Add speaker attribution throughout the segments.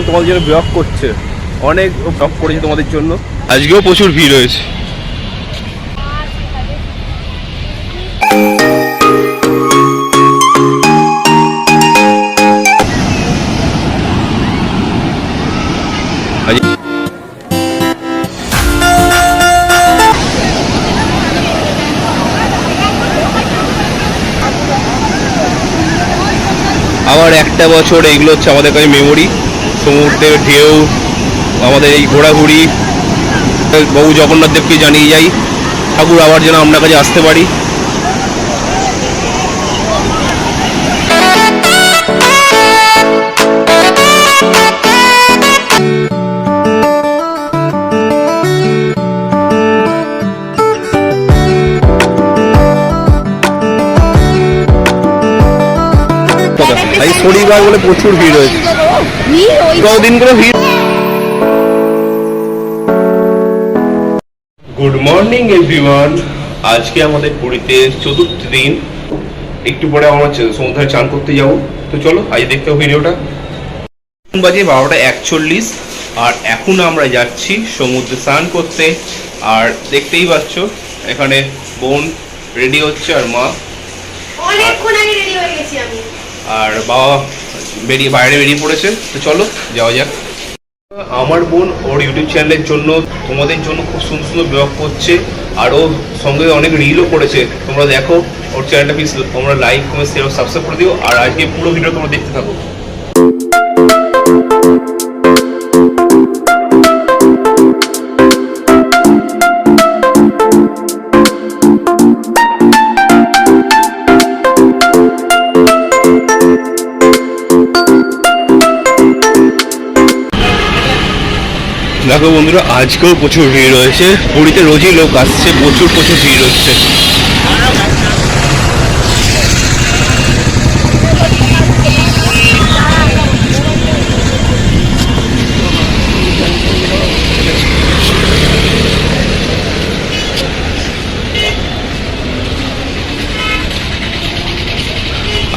Speaker 1: বোন তোমাদের জন্য ব্লগ করছে। অনেক ব্লগ করেছে তোমাদের জন্য। আজকেও প্রচুর ভিড় হয়েছে। আবার একটা বছর এইগুলো হচ্ছে আমাদের কাছে মেমোরি সমুদ্রের ঢেউ, আমাদের এই ঘোরাঘুরি। বহু জগন্নাথ দেবকে জানিয়ে যাই, ঠাকুর আবার যেন আপনার কাছে আসতে পারি। শনিবার বলে প্রচুর ভিড় হয়েছে ভিড়। গুড মর্নিং এভরিওয়ান আজকে আমাদের পুরীতে চতুর্থ দিন। একটু পরে আমরা সমুদ্রে চান করতে যাব। তো চলো আজ দেখতে হবে ভিডিওটা। বাজে বারোটা একচল্লিশ আর এখন আমরা যাচ্ছি সমুদ্রে স্নান করতে। আর দেখতেই পাচ্ছ এখানে বোন রেডি হচ্ছে আর মা।
Speaker 2: অনেকক্ষণ আগে রেডি হয়ে গেছি আমি।
Speaker 1: আর বাবা বেরিয়ে বাইরে বেরিয়ে পড়েছে। তো চলো, যাওয়া যাক। আমার বোন ওর ইউটিউব চ্যানেলের জন্য, তোমাদের জন্য খুব সুন্দর সুন্দর ব্লগ করছে। আর ও সঙ্গে অনেক রিলও করেছে। তোমরা দেখো, ওর চ্যানেলটা প্লিজ তোমরা লাইক কমেন্ট শেয়ার সাবস্ক্রাইব করে দিও। আর আজকে পুরো ভিডিও তোমরা দেখতে থাকো। দেখো বন্ধুরা, আজকেও প্রচুর ভিড় রয়েছে পুরীতে রোজই লোক আসছে, প্রচুর প্রচুর ভিড় হচ্ছে।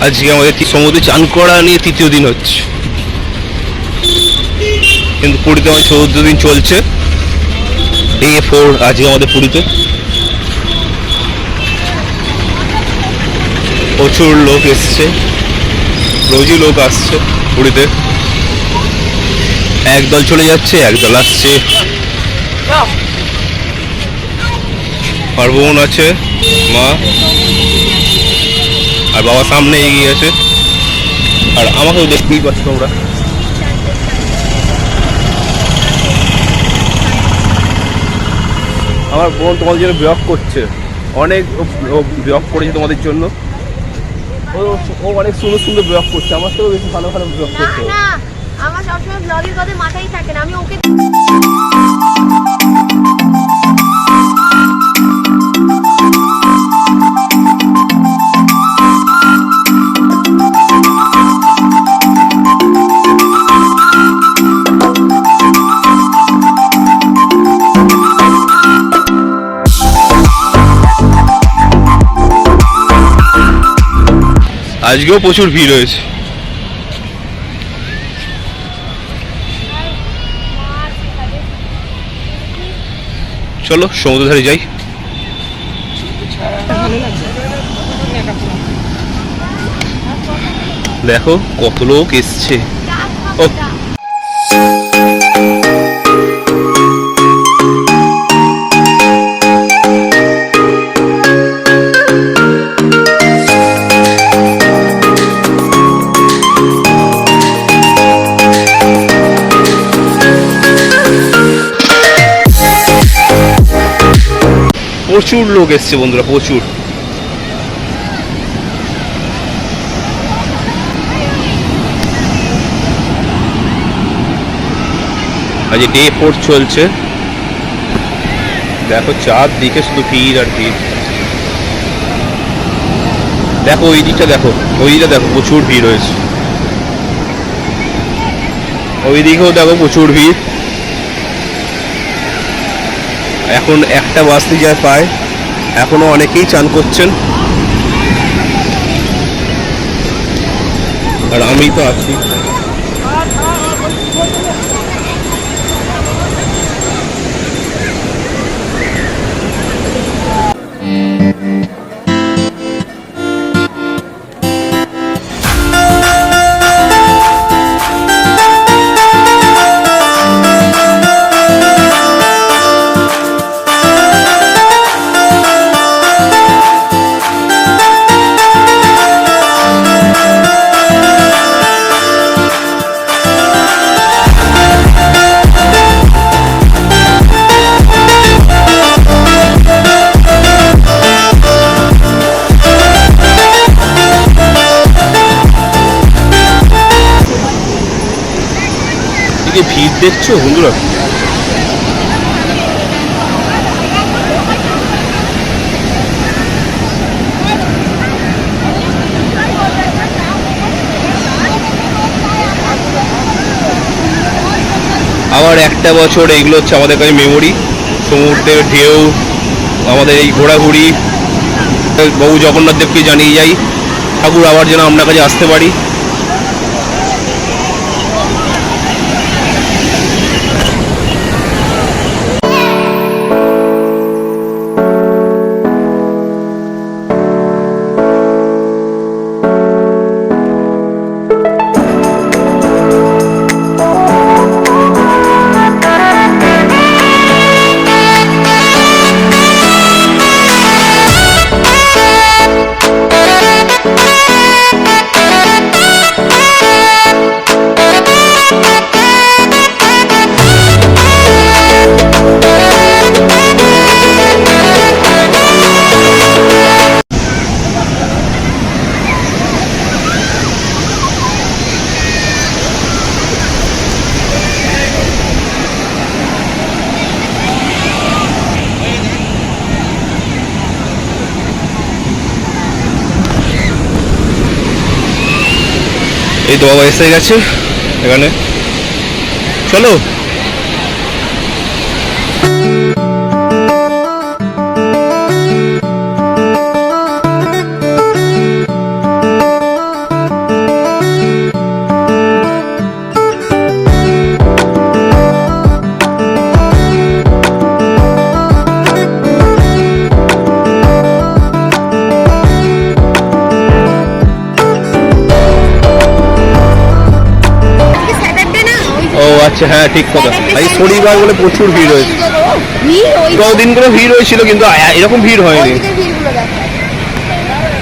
Speaker 1: আজকে আমাদের সমুদ্রে চান করা নিয়ে তৃতীয় দিন হচ্ছে। কিন্তু পুরীতে আমার চৌদ্দ দিন চলছে। ডে ফোর আজকে আমাদের পুরীতে। প্রচুর লোক এসছে। রোজই লোক আসছে পুরীতে। একদল চলে যাচ্ছে, একদল আসছে। আর বোন আছে, মা। আর বাবা সামনে এগিয়ে আছে। আর আমাকেও দেখতেই পাচ্ছ তোমরা। আমার বোন তোমাদের জন্য ব্লগ করছে। অনেক ব্লগ করেছে তোমাদের জন্য। ও ও অনেক সুন্দর সুন্দর ব্লগ করছে। আমার থেকেও বেশি ভালো ভালো ব্লগ করছে
Speaker 2: না আমার সবসময় ব্লগের কথা মাথায় থাকে না। আমি ওকে
Speaker 1: আজকেও প্রচুর ভিড় হয়েছে। চলো সমুদ্র ধারে যাই। দেখো কত লোক এসছে। ও। প্রচুর লোক এসছে বন্ধুরা, প্রচুর। আজ ডে ফোর চলছে, দেখো চারদিকে শুধু ভিড় আর ভিড়। দেখো ওই দিকটা দেখো, ওই দিকটা দেখো, প্রচুর ভিড় হয়েছে। ওই দিকেও দেখো প্রচুর ভিড়। এখন একটা বাসতে যায় পায় এখনও অনেকেই চান করছেন। আর আমি তো আছি। চারিদিকে ভিড় দেখছ বন্ধুরা? আবার একটা বছর এগুলো হচ্ছে আমাদের কাছে মেমোরি সমুদ্রের ঢেউ, আমাদের এই ঘোরাঘুরি। বহু জগন্নাথ দেবকে জানিয়ে যাই, ঠাকুর আবার যেন আপনার কাছে আসতে পারি। এই তো বাবা এসে গেছে এখানে। চলো। আচ্ছা হ্যাঁ ঠিক কথা। এই শনিবার বলে প্রচুর ভিড় হয়েছে। কদিন করে ভিড় হয়েছিল কিন্তু এরকম ভিড় হয়নি।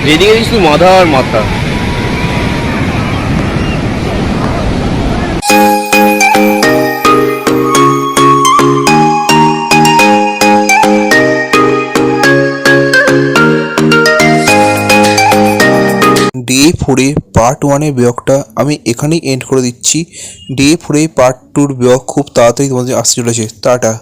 Speaker 1: যেদিকে শুধু মাথা আর মাথা।
Speaker 3: ডে ফোরে পার্ট ওয়ানের ব্লগটা আমি এখানেই এন্ড করে দিচ্ছি। ডে ফোরে পার্ট টুর ব্লগ খুব তাড়াতাড়ি তোমাদের আসতে চলেছে। টাটা।